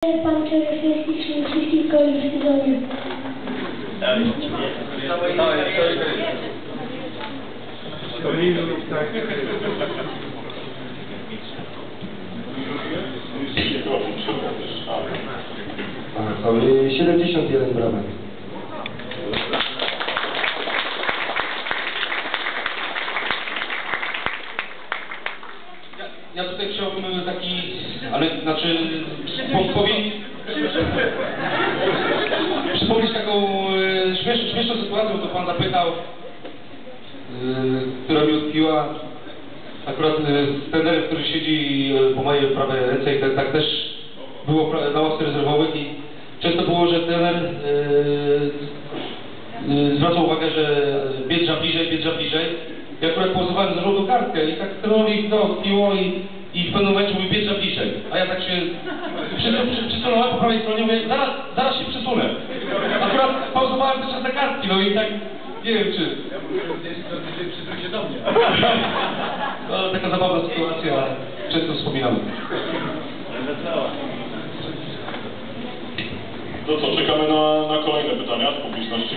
Pan charakterystyczny wszystkich goli w sezonie. Tak, ale 71 bramek. Ja tutaj chciałbym taki, ale znaczy przypomnieć taką e, śmieszną, śmieszną sytuację, bo to pan zapytał, e, która mi utkwiła. Akurat e, z trenerem, który siedzi e, po mojej prawej ręce i tak, tak też było na ławce rezerwowych i często było, że trener e, e, zwracał uwagę, że biedrza bliżej, biedrza bliżej. Ja akurat głosowałem za żółtą kartkę i tak trenerowi to odpiło i, i w pewnym momencie mówi biedrza bliżej. A ja tak się przy, przy, przysunąłem po prawej stronie, mówię, zaraz, zaraz się przesunę. Akurat pauzowałem też na kartki, no i tak nie wiem czy... No, taka zabawna sytuacja, często wspominamy. To co, czekamy na, na kolejne pytania z publiczności.